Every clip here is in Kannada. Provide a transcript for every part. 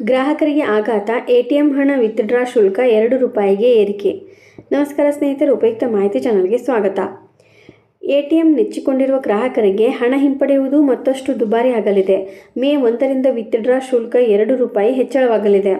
ಗ್ರಾಹಕರಿಗೆ ಆಘಾತ ಎಟಿಎಂ ಹಣ ವಿತ್ಡ್ರಾ ಶುಲ್ಕ ಎರಡು ರೂಪಾಯಿಗೆ ಏರಿಕೆ. ನಮಸ್ಕಾರ ಸ್ನೇಹಿತರು, ಉಪಯುಕ್ತ ಮಾಹಿತಿ ಚಾನಲ್ಗೆ ಸ್ವಾಗತ. ಎಟಿಎಂ ನೆಚ್ಚಿಕೊಂಡಿರುವ ಗ್ರಾಹಕರಿಗೆ ಹಣ ಹಿಂಪಡೆಯುವುದು ಮತ್ತಷ್ಟು ದುಬಾರಿ ಆಗಲಿದೆ. ಮೇ ಒಂದರಿಂದ ವಿತ್ಡ್ರಾ ಶುಲ್ಕ ಎರಡು ರೂಪಾಯಿ ಹೆಚ್ಚಳವಾಗಲಿದೆ.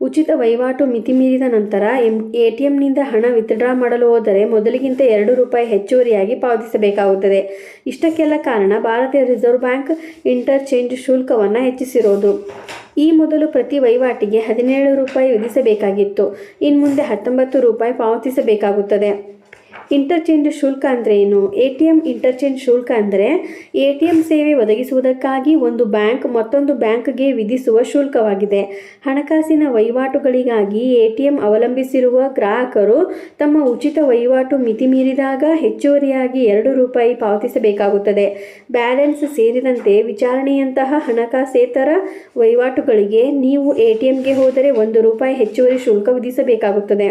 ಉಚಿತ ವಹಿವಾಟು ಮಿತಿ ಮೀರಿದ ನಂತರ ಎಂ ಎಟಿಎಂನಿಂದ ಹಣ ವಿತ್ಡ್ರಾ ಮಾಡಲು ಹೋದರೆ ಮೊದಲಿಗಿಂತ ಎರಡು ರೂಪಾಯಿ ಹೆಚ್ಚುವರಿಯಾಗಿ ಪಾವತಿಸಬೇಕಾಗುತ್ತದೆ. ಇಷ್ಟಕ್ಕೆಲ್ಲ ಕಾರಣ ಭಾರತೀಯ ರಿಸರ್ವ್ ಬ್ಯಾಂಕ್ ಇಂಟರ್ಚೇಂಜ್ ಶುಲ್ಕವನ್ನು ಹೆಚ್ಚಿಸಿರೋದು. ಈ ಮೊದಲು ಪ್ರತಿ ವಹಿವಾಟಿಗೆ ಹದಿನೇಳು ರೂಪಾಯಿ ವಿಧಿಸಬೇಕಾಗಿತ್ತು. ಇನ್ನು ಮುಂದೆ ಹತ್ತೊಂಬತ್ತು ರೂಪಾಯಿ ಪಾವತಿಸಬೇಕಾಗುತ್ತದೆ. ಇಂಟರ್ಚೇಂಜ್ ಶುಲ್ಕ ಅಂದರೆ ಏನು? ಎ ಟಿ ಎಂ ಇಂಟರ್ಚೇಂಜ್ ಶುಲ್ಕ ಅಂದರೆ ಎ ಟಿ ಎಂ ಸೇವೆ ಒದಗಿಸುವುದಕ್ಕಾಗಿ ಒಂದು ಬ್ಯಾಂಕ್ ಮತ್ತೊಂದು ಬ್ಯಾಂಕ್ಗೆ ವಿಧಿಸುವ ಶುಲ್ಕವಾಗಿದೆ. ಹಣಕಾಸಿನ ವಹಿವಾಟುಗಳಿಗಾಗಿ ಎ ಟಿ ಎಂ ಅವಲಂಬಿಸಿರುವ ಗ್ರಾಹಕರು ತಮ್ಮ ಉಚಿತ ವಹಿವಾಟು ಮಿತಿ ಮೀರಿದಾಗ ಹೆಚ್ಚುವರಿಯಾಗಿ ಎರಡು ರೂಪಾಯಿ ಪಾವತಿಸಬೇಕಾಗುತ್ತದೆ. ಬ್ಯಾಲೆನ್ಸ್ ಸೇರಿದಂತೆ ವಿಚಾರಣೆಯಂತಹ ಹಣಕಾಸೇತರ ವಹಿವಾಟುಗಳಿಗೆ ನೀವು ಎ ಟಿ ಎಂಗೆ ಹೋದರೆ ಒಂದು ರೂಪಾಯಿ ಹೆಚ್ಚುವರಿ ಶುಲ್ಕ ವಿಧಿಸಬೇಕಾಗುತ್ತದೆ.